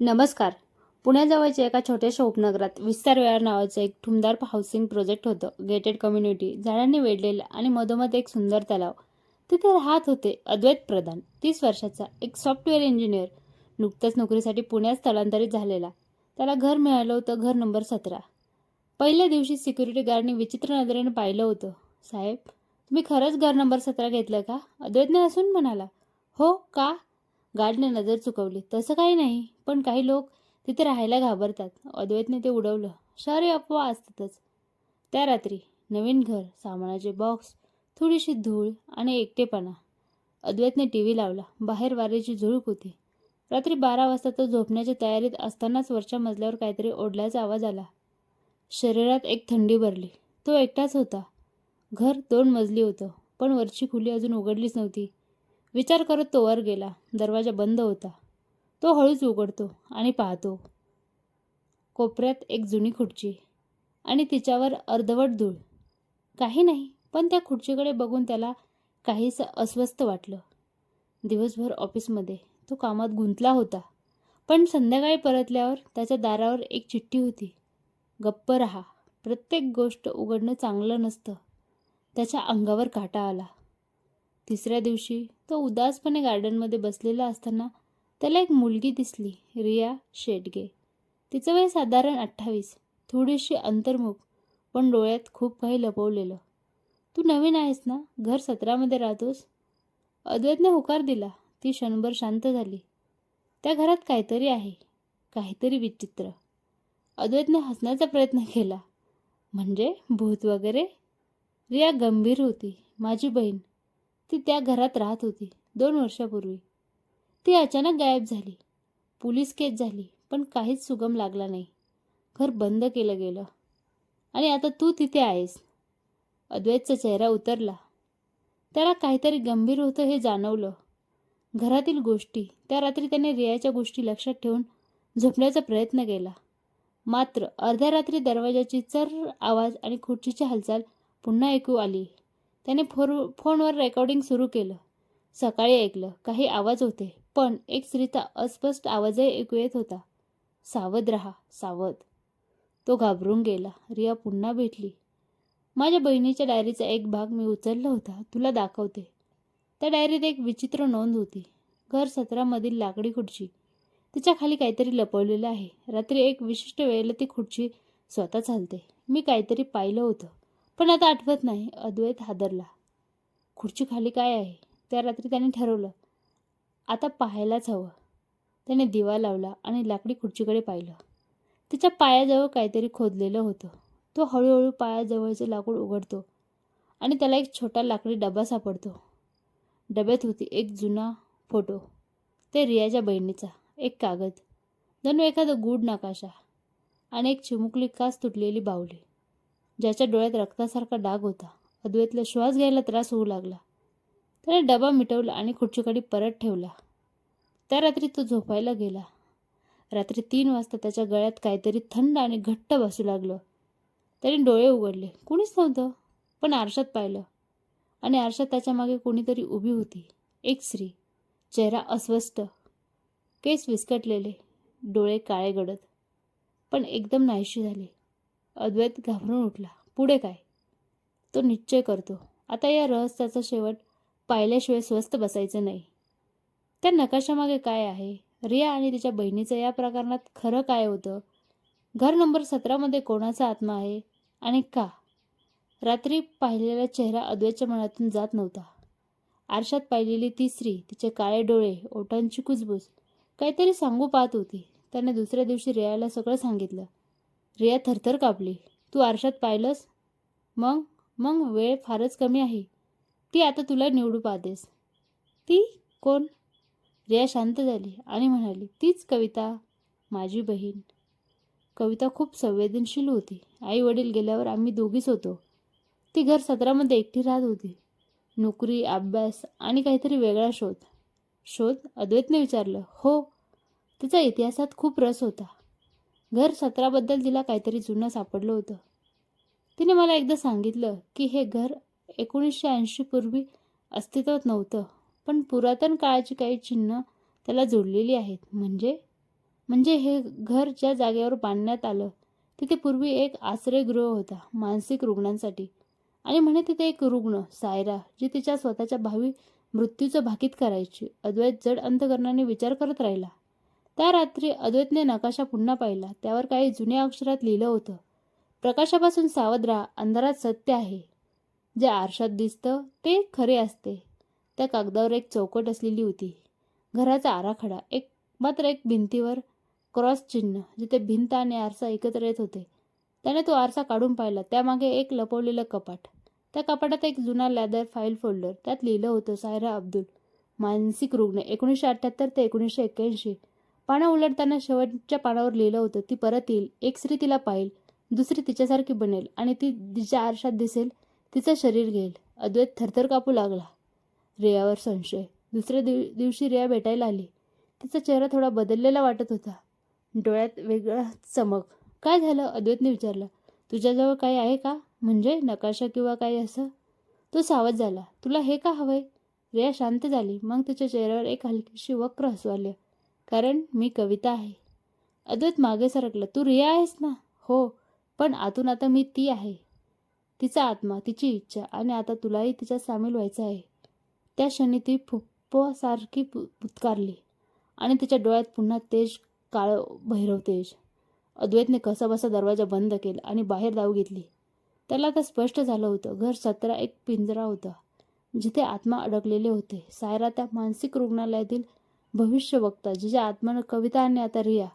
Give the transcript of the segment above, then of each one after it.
नमस्कार. पुण्याजवळच्या एका छोट्याशा उपनगरात विस्तार वेळा नावाचं एक ठुमदार हाऊसिंग प्रोजेक्ट होतं. गेटेड कम्युनिटी झाडांनी वेढलेलं आणि मधोमध एक सुंदर तलाव. तिथे राहत होते अद्वैत प्रधान. तीस वर्षाचा एक सॉफ्टवेअर इंजिनियर नुकतंच नोकरीसाठी पुण्यात स्थलांतरित झालेला. त्याला घर मिळालं होतं घर नंबर सतरा. पहिल्या दिवशी सिक्युरिटी गार्डनी विचित्र नजरेने पाहिलं होतं. साहेब तुम्ही खरंच घर नंबर सतरा घेतलं का? अद्वैतने हसून म्हणाला हो का? गार्डने नजर चुकवली. तसं काही नाही पण काही लोक तिथे राहायला घाबरतात. अद्वैतने ते उडवलं. शहरी अफवा असतातच. त्या रात्री नवीन घर सामानाचे बॉक्स थोडीशी धूळ आणि एकटेपणा. अद्वैतने टी व्ही लावला. बाहेर वाऱ्याची झुळूक होती. रात्री बारा वाजता तो झोपण्याच्या तयारीत असतानाच वरच्या मजल्यावर काहीतरी ओढल्याचा आवाज आला. शरीरात एक थंडी भरली. तो एकटाच होता. घर दोन मजली होतं पण वरची खुली अजून उघडलीच नव्हती. विचार करत तो वर गेला. दरवाजा बंद होता. तो हळूच उघडतो आणि पाहतो. कोपऱ्यात एक जुनी खुर्ची आणि तिच्यावर अर्धवट धूळ. काही नाही पण त्या खुर्चीकडे बघून त्याला काहीसं अस्वस्थ वाटलं. दिवसभर ऑफिसमध्ये तो कामात गुंतला होता पण संध्याकाळी परतल्यावर त्याच्या दारावर एक चिठ्ठी होती. गप्प रहा प्रत्येक गोष्ट उघडणं चांगलं नसतं. त्याच्या अंगावर काटा आला. तिसऱ्या दिवशी तो उदासपणे गार्डनमध्ये बसलेला असताना त्याला एक मुलगी दिसली रिया शेटगे. तिचं वय साधारण अठ्ठावीस. थोडीशी अंतर्मुख पण डोळ्यात खूप काही लपवलेलं. तू नवीन आहेस ना? घर सतरामध्ये राहतोस? अद्वैतने होकार दिला. ती क्षणभर शांत झाली. त्या घरात काहीतरी आहे. काहीतरी विचित्र. अद्वैतने हसण्याचा प्रयत्न केला. म्हणजे? भूत वगैरे? रिया गंभीर होती. माझी बहीण. ती त्या घरात राहत होती. दोन वर्षापूर्वी. ती अचानक गायब झाली. पोलीस केस झाली पण काहीच सुगम लागला नाही. घर बंद केलं गेलं. आणि आता तू तिथे आहेस. अद्वैतचा चेहरा उतरला. त्याला काहीतरी गंभीर होतं हे जाणवलं. घरातील गोष्टी त्या रात्री त्याने रियाच्या गोष्टी लक्षात ठेवून झोपण्याचा प्रयत्न केला. मात्र अर्ध्या रात्री दरवाजाची चर आवाज आणि खुर्चीची हालचाल पुन्हा ऐकू आली. त्याने फोर फोनवर रेकॉर्डिंग सुरू केलं. सकाळी ऐकलं. काही आवाज होते. पण एक स्त्रीचा अस्पष्ट आवाजही ऐकू येत होता. सावध रहा सावध. तो घाबरून गेला. रिया पुन्हा भेटली. माझ्या बहिणीच्या डायरीचा एक भाग मी उचलला होता. तुला दाखवते. त्या डायरीत एक विचित्र नोंद होती. घर सतरामधील लाकडी खुर्ची. तिच्या खाली काहीतरी लपवलेलं आहे. रात्री एक विशिष्ट वेळेला ती खुर्ची स्वतः चालते. मी काहीतरी पाहिलं होतं. पण आता आठवत नाही. अद्वैत हादरला. खुर्ची खाली काय आहे? त्या रात्री त्याने ठरवलं. आता पाहायलाच हवं. त्याने दिवा लावला आणि लाकडी खुर्चीकडे पाहिलं. तिच्या पायाजवळ काहीतरी खोदलेलं होतं. तो हळूहळू पायाजवळचं लाकूड उघडतो आणि त्याला एक छोटा लाकडी डबा सापडतो. डब्यात होती एक जुना फोटो. ते रियाच्या बहिणीचा. एक कागद. जणू एखादा गूढ नकाशा. आणि एक चिमुकली कास तुटलेली बावली ज्याच्या डोळ्यात रक्तासारखा डाग होता. अद्वैतला श्वास घ्यायला त्रास होऊ लागला. त्याने डबा मिटवला आणि खुर्चीकडे परत ठेवला. त्या रात्री तो झोपायला गेला. रात्री तीन वाजता त्याच्या गळ्यात काहीतरी थंड आणि घट्ट बसू लागलं. त्याने डोळे उघडले. कुणीच नव्हतं पण आरशात पाहिलं. आणि आरशात त्याच्यामागे कोणीतरी उभी होती. एक स्त्री. चेहरा अस्वस्थ. केस विस्कटलेले. डोळे काळे गडद. पण एकदम नाहीशी झाले. अद्वैत घाबरून उठला. पुढे काय? तो निश्चय करतो. आता या रहस्याचा शेवट पाहिल्याशिवाय स्वस्त बसायचं नाही. त्या नकाशामागे काय आहे? रिया आणि तिच्या बहिणीचं या प्रकरणात खरं काय होतं? घर नंबर सतरामध्ये कोणाचा आत्मा आहे? आणि का? रात्री पाहिलेला चेहरा अद्वैतच्या मनातून जात नव्हता. आरशात पाहिलेली ती स्त्री तिचे काळे डोळे ओठांची कुजबूज काहीतरी सांगू पाहत होती. त्याने दुसऱ्या दिवशी रियाला सगळं सांगितलं. रिया थरथर कापली. तू आरशात पाहिलंस? मग? मग वेळ फारच कमी आहे. ती आता तुला निवडू पाहतेस. ती? कोण? रिया शांत झाली आणि म्हणाली तीच कविता माझी बहीण. कविता खूप संवेदनशील होती. आई वडील गेल्यावर आम्ही दोघीच होतो. ती घर सतरामध्ये एकटी राहत होती. नोकरी अभ्यास आणि काहीतरी वेगळा शोध. शोध अद्वैतने विचारलं हो तिचा इतिहासात खूप रस होता. घर सतराबद्दल तिला काहीतरी जुनं सापडलं होतं. तिने मला एकदा सांगितलं की हे घर एकोणीसशे ऐंशीपूर्वी अस्तित्वात नव्हतं पण पुरातन काळाची काही चिन्ह त्याला जोडलेली आहेत. म्हणजे? म्हणजे हे घर ज्या जागेवर बांधण्यात आलं तिथे पूर्वी एक आश्रयगृह होता मानसिक रुग्णांसाठी. आणि म्हणे तिथे एक रुग्ण सायरा जी तिच्या स्वतःच्या भावी मृत्यूचं भाकीत करायची अद्वैत जड अंतकरणाने विचार करत राहिला. त्या रात्री अद्वैतने नकाशा पुन्हा पाहिला. त्यावर काही जुन्या अक्षरात लिहिलं होतं. प्रकाशापासून सावध राहा अंधारात सत्य आहे. जे आरशात दिसतं ते खरे असते. त्या कागदावर एक चौकट असलेली होती. घराचा आराखडा एक मात्र एक भिंतीवर क्रॉस चिन्ह जिथे भिंत आणि आरसा एकत्र येत होते. त्याने तो आरसा काढून पाहिला. त्यामागे एक लपवलेलं कपाट. त्या कपाटात एक जुना लॅदर फाईल फोल्डर त्यात लिहिलं होतं सायरा अब्दुल मानसिक रुग्ण एकोणीसशे अठ्ठ्याहत्तर ते एकोणीसशे एक्क्याऐंशी. पानं उलटताना शेवटच्या पानावर लिहिलं होतं ती परत येईल. एक स्त्री तिला पाहिल दुसरी तिच्यासारखी बनेल आणि ती तिच्या आरशात दिसेल तिचं शरीर घेईल. अद्वैत थरथर कापू लागला. रियावर संशय. दुसऱ्या दिव दिवशी रिया भेटायला आली. तिचा चेहरा थोडा बदललेला वाटत होता. डोळ्यात वेगळा चमक. काय झालं? अद्वैतने विचारलं. तुझ्याजवळ काही आहे का? म्हणजे नकाशा किंवा काही असं? तो सावध झाला. तुला हे का हवंय? रिया शांत झाली. मग तिच्या चेहऱ्यावर एक हलकीशी वक्र हसू आले. कारण मी कविता आहे. अद्वैत मागे सरकलं. तू रिया आहेस ना? हो पण आतून आता मी ती आहे. तिचा आत्मा तिची इच्छा आणि आता तुलाही तिच्यात सामील व्हायचं आहे. त्या क्षणी ती फुप्पसारखी पु पुतकारली आणि तिच्या डोळ्यात पुन्हा तेज काळ भैरव तेज. अद्वैतने कसाबसा दरवाजा बंद केला आणि बाहेर धाव घेतली. त्याला आता स्पष्ट झालं होतं. घर सतरा एक पिंजरा होता जिथे आत्मा अडकलेले होते. सायरा त्या मानसिक रुग्णालयातील भविष्य वक्ता जिच्या आत्मानं कविता आणि आता रिया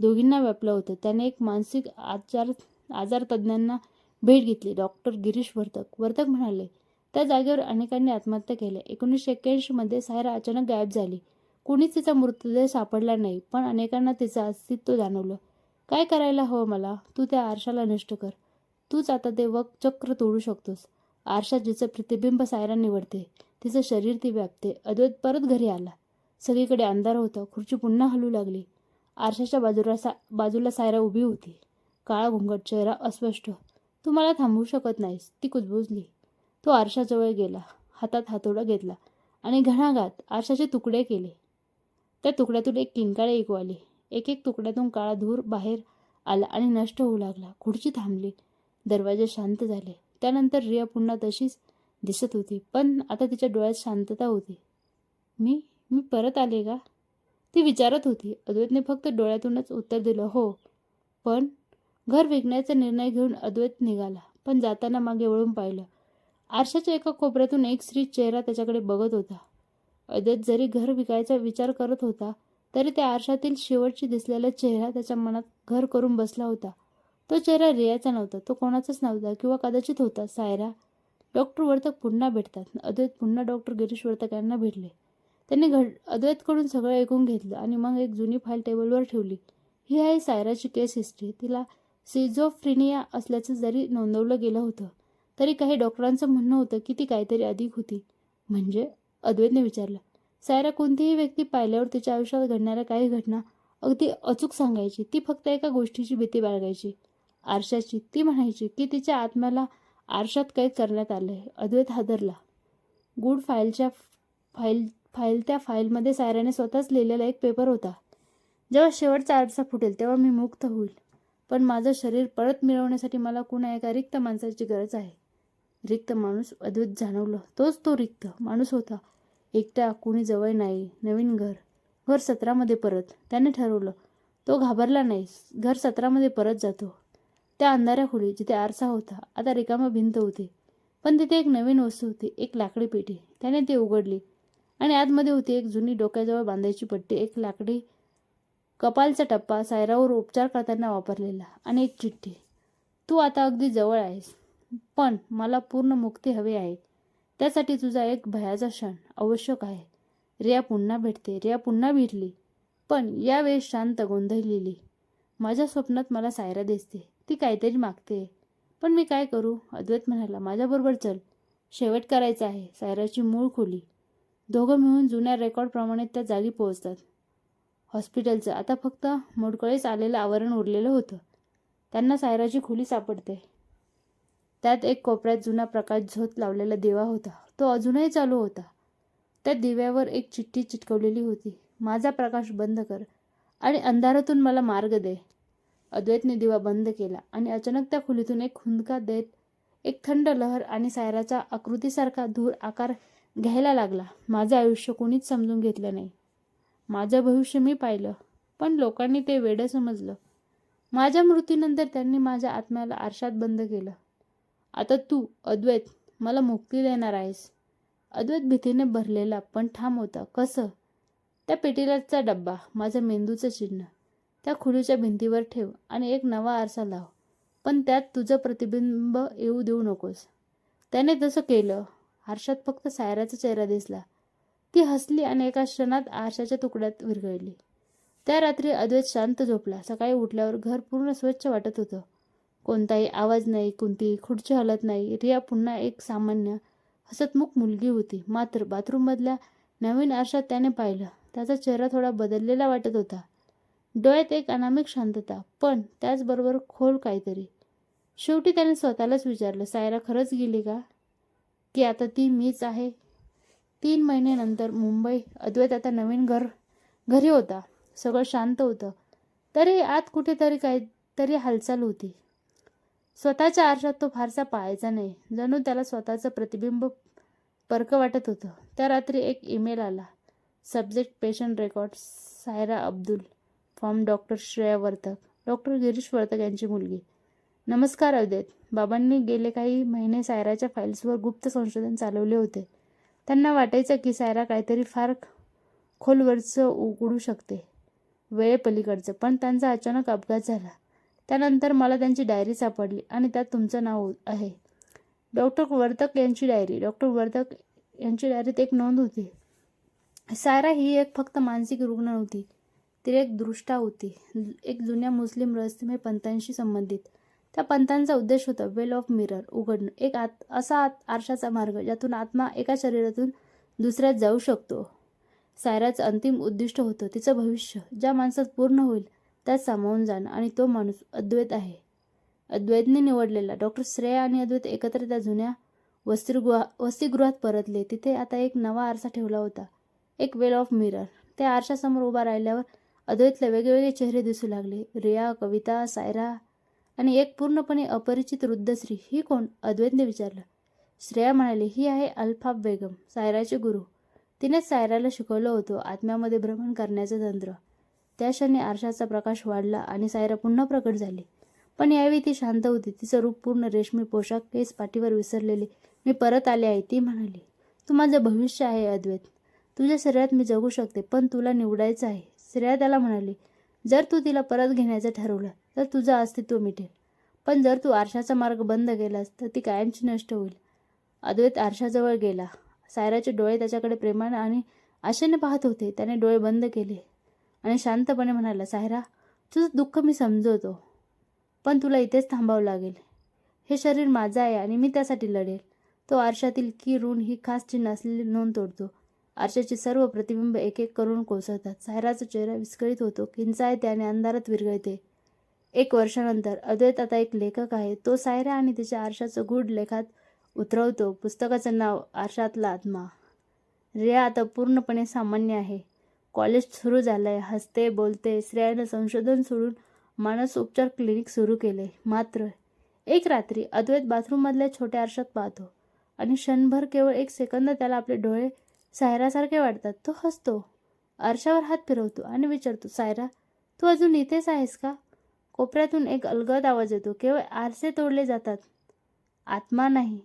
दोघींना व्यापलं होतं. त्याने एक मानसिक आजार आजार तज्ज्ञांना भेट घेतली. डॉक्टर गिरीश वर्तक वर्तक म्हणाले त्या जागेवर अनेकांनी आत्महत्या केल्या. एकोणीसशे एक्क्याऐंशीमध्ये सायरा अचानक गायब झाली. कुणीच तिचा मृतदेह सापडला नाही पण अनेकांना तिचं अस्तित्व जाणवलं. काय करायला हवं मला? तू त्या आरशाला नष्ट कर. तूच आता ते वक चक्र तोडू शकतोस. आरशात जिचं प्रतिबिंब सायरा निवडते. तिचं शरीर ती व्यापते. अद्वैत परत घरी आला. सगळीकडे अंधार होता. खुर्ची पुन्हा हलू लागली. आरशाच्या बाजूला सा बाजूला सायरा उभी होती. काळा घुंगट चेहरा अस्पष्ट. तू मला थांबवू शकत नाहीस ती कुजबुजली. तो आरशाजवळ गेला. हातात हातोडा घेतला आणि घणाघात आरशाचे तुकडे केले. त्या तुकड्यातून एक किंकाळे ऐकू आली. एक एक तुकड्यातून काळा धूर बाहेर आला आणि नष्ट होऊ लागला. खुर्ची थांबली. दरवाजे शांत झाले. त्यानंतर रिया पुन्हा तशीच दिसत होती पण आता तिच्या डोळ्यात शांतता होती. मी मी परत आले का? ती विचारत होती. अद्वैतने फक्त डोळ्यातूनच उत्तर दिलं हो. पण घर विकण्याचा निर्णय घेऊन अद्वैत निघाला. पण जाताना मागे वळून पाहिलं. आरशाच्या एका कोपऱ्यातून एक स्त्री चेहरा त्याच्याकडे बघत होता. अद्वैत जरी घर विकायचा विचार करत होता तरी त्या आरशातील शेवटची दिसलेला चेहरा त्याच्या मनात घर करून बसला होता. तो चेहरा रियाचा नव्हता. तो कोणाचाच नव्हता किंवा कदाचित होता. सायरा डॉक्टर वर्तक पुन्हा भेटतात. अद्वैत पुन्हा डॉक्टर गिरीश वर्तक यांना भेटले. त्यांनी घड अद्वैतकडून सगळं ऐकून घेतलं आणि मग एक जुनी फाईल टेबलवर ठेवली. ही आहे सायराची केस हिस्ट्री. तिला सिझोफ्रिनिया असल्याचं जरी नोंदवलं गेलं होतं तरी काही डॉक्टरांचं म्हणणं होतं की ती काहीतरी अधिक होती. म्हणजे अद्वैतने विचारलं सायरा कोणतीही व्यक्ती पाहिल्यावर तिच्या आयुष्यात घडणाऱ्या काही घटना अगदी अचूक सांगायची ती फक्त एका गोष्टीची भीती बाळगायची. आरशाची. ती म्हणायची की तिच्या आत्म्याला आरशात कैद करण्यात आलं आहे अद्वैत हादरला. गुड फाईलच्या फाईल फाईल त्या फाईलमध्ये सायराने स्वतःच लिहिलेला एक पेपर होता. जेव्हा शेवटचा आरसा फुटेल तेव्हा मी मुक्त होईल. पण माझं शरीर परत मिळवण्यासाठी मला कुणा एका रिक्त माणसाची गरज आहे. रिक्त माणूस अद्वैत जाणवलं. तोच तो रिक्त माणूस होता. एकटा कुणी जवळ नाही. नवीन घर. घर सतरामध्ये परत. त्याने ठरवलं. तो घाबरला नाही. घर सतरामध्ये परत जातो. त्या अंधाऱ्या खोली जिथे आरसा होता आता रिकामा भिंत होती. पण तिथे एक नवीन वस्तू होती. एक लाकडी पेटी. त्याने ती उघडली. आणि आतमध्ये होती एक जुनी डोक्याजवळ बांधायची पट्टी एक लाकडी कपालचा टप्पा सायरावर उपचार करताना वापरलेला आणि एक चिठ्ठी. तू आता अगदी जवळ आहेस पण मला पूर्ण मुक्ती हवी आहे. त्यासाठी तुझा एक भयाचा क्षण आवश्यक आहे. रिया पुन्हा भेटते रिया पुन्हा भेटली पण यावेळेस शांत गोंधळलेली. माझ्या स्वप्नात मला सायरा दिसते ती काहीतरी मागते. पण मी काय करू? अद्वैत म्हणाला. माझ्याबरोबर चल. शेवट करायचा आहे. सायराची मूळ खोली दोघं मिळून जुन्या रेकॉर्डप्रमाणे त्या जागी पोहोचतात. हॉस्पिटलचं. आता फक्त मोडकळीस आलेलं आवरण उरलेलं होतं. त्यांना सायराची खोली सापडते. त्यात एक कोपऱ्यात जुना प्रकाश झोत लावलेला दिवा होता. तो अजूनही चालू होता. त्या दिव्यावर एक चिठ्ठी चिटकवलेली होती. माझा प्रकाश बंद कर आणि अंधारातून मला मार्ग दे. अद्वैतने दिवा बंद केला आणि अचानक त्या खोलीतून एक हुंदका देत एक थंड लहर आणि सायराच्या आकृतीसारखा धूर आकार घ्यायला लागला. माझं आयुष्य कोणीच समजून घेतलं नाही. माझं भविष्य मी पाहिलं पण लोकांनी ते वेडं समजलं. माझ्या मृत्यूनंतर त्यांनी माझ्या आत्म्याला आरशात बंद केलं. आता तू अद्वैत मला मुक्ती देणार आहेस. अद्वैत भीतीने भरलेला पण ठाम होता. कसं? त्या पेटीलाचा डब्बा माझ्या मेंदूचं चिन्ह. त्या खुलीच्या भिंतीवर ठेव आणि एक नवा आरसा लाव. पण त्यात तुझं प्रतिबिंब येऊ देऊ नकोस. त्याने तसं केलं. आरशात फक्त सायराचा चेहरा दिसला. ती हसली आणि एका क्षणात आरशाच्या तुकड्यात विरघळली. त्या रात्री अद्वैत शांत झोपला. सकाळी उठल्यावर घर पूर्ण स्वच्छ वाटत होतं. कोणताही आवाज नाही कोणतीही खुर्ची हलत नाही. रिया पुन्हा एक सामान्य हसतमुख मुलगी होती. मात्र बाथरूममधल्या नवीन आरशात त्याने पाहिलं. त्याचा चेहरा थोडा बदललेला वाटत होता. डोळ्यात एक अनामिक शांतता. पण त्याचबरोबर खोल काहीतरी. शेवटी त्याने स्वतःलाच विचारलं सायरा खरंच गेली का? की आता ती मीच आहे. तीन महिन्यानंतर मुंबई अद्वैत आता नवीन घर घरी होता. सगळं शांत होतं. तरी आत कुठेतरी काहीतरी हालचाल होती. स्वतःच्या आरशात तो फारसा पाहायचा नाही. जणू त्याला स्वतःचं प्रतिबिंब परक वाटत होतं. त्या रात्री एक ईमेल आला. Subject patient record Saira Abdul from doctor Shreya Vartak. Doctor Girish Vartak यांची मुलगी. नमस्कार अद्वैत बाबांनी गेले काही महिने सायराच्या फाईल्सवर गुप्त संशोधन चालवले होते. त्यांना वाटायचं की सायरा काहीतरी फार खोलवरचं उघडू शकते. वेळेपलीकडचं पण त्यांचा अचानक अपघात झाला. त्यानंतर मला त्यांची डायरी सापडली आणि त्यात तुमचं नाव आहे. डॉक्टर वर्तक यांची डायरी. डॉक्टर वर्तक यांची डायरीत एक नोंद होती. सायरा ही एक फक्त मानसिक रुग्ण नव्हती ती एक दृष्टा होती. एक जुन्या मुस्लिम रहस्यमय पंथांशी संबंधित. त्या पंथांचा उद्देश होता वेल ऑफ मिरर उघडणं. एक आत असा आत आरशाचा मार्ग ज्यातून आत्मा एका शरीरातून दुसऱ्यात जाऊ शकतो. सायराचं अंतिम उद्दिष्ट होतं तिचं भविष्य. ज्या माणसात पूर्ण होईल त्यात सामावून जाणं आणि तो माणूस अद्वैत आहे. अद्वैतने निवडलेला डॉक्टर श्रेया आणि अद्वैत एकत्र त्या जुन्या वसतिगृहा वसतिगृहात परतले. तिथे आता एक नवा आरसा ठेवला होता एक वेल ऑफ मिरर त्या आरशासमोर उभा राहिल्यावर अद्वैतला वेगवेगळे चेहरे दिसू लागले. रिया कविता सायरा आणि एक पूर्णपणे अपरिचित वृद्धश्री ही कोण? अद्वैतने विचारलं. श्रेया म्हणाली ही आहे अल्फाब बेगम सायराचे गुरु. तिनेच सायराला शिकवलं होतं आत्म्यामध्ये भ्रमण करण्याचं तंत्र. त्या क्षणी आरशाचा प्रकाश वाढला आणि सायरा पुन्हा प्रकट झाली. पण यावेळी ती शांत होती. तिचं रूप पूर्ण रेशमी पोशाख केस पाठीवर विसरलेली. मी परत आले आहे. ती म्हणाली तू माझं भविष्य आहे अद्वैत. तुझ्या शरीरात मी जगू शकते पण तुला निवडायचं आहे. श्रेया त्याला म्हणाली जर तू तिला परत घेण्याचं ठरवलं तर तुझं अस्तित्व मिटेल. पण जर तू आरशाचा मार्ग बंद केलास तर ती कायमची नष्ट होईल. अद्वैत आरशाजवळ गेला. सायराचे डोळे त्याच्याकडे प्रेमाने आणि आशेने पाहत होते. त्याने डोळे बंद केले आणि शांतपणे म्हणाला सायरा तुझं दुःख मी समजवतो पण तुला इथेच थांबावं लागेल. हे शरीर माझं आहे आणि मी त्यासाठी लढेल. तो आरशातील की ऋण ही खास चिन्ह असलेली नोंद तोडतो. आरशाचे सर्व प्रतिबिंब एक एक करून कोसळतात. सायराचा चेहरा विस्कळीत होतो. किंचाय आणि अंधारात विरघळते. एक वर्षानंतर अद्वैत आता एक लेखक आहे. तो सायरा आणि तिच्या आरशाचं गूढ लेखात उतरवतो. पुस्तकाचं नाव आरशातला आत्मा. रिया आता पूर्णपणे सामान्य आहे. कॉलेज सुरू झालं आहे हसते बोलते श्रेयानं संशोधन सोडून मानस उपचार क्लिनिक सुरू केले. मात्र एक रात्री अद्वैत बाथरूममधल्या छोट्या आरशात पाहतो. आणि क्षणभर केवळ एक सेकंद त्याला आपले डोळे सायरासारखे वाटतात तो हसतो. आरशावर हात फिरवतो आणि विचारतो सायरा तू अजून इथेच आहेस का? कोपऱ्यातून एक अलगद आवाज येतो. केवळ आरसे तोडले जातात. आत्मा नाही.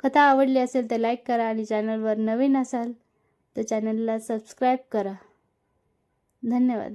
कथा आवडली असेल तर लाईक करा आणि चॅनलवर नवीन असाल तर चॅनलला सबस्क्राईब करा. धन्यवाद.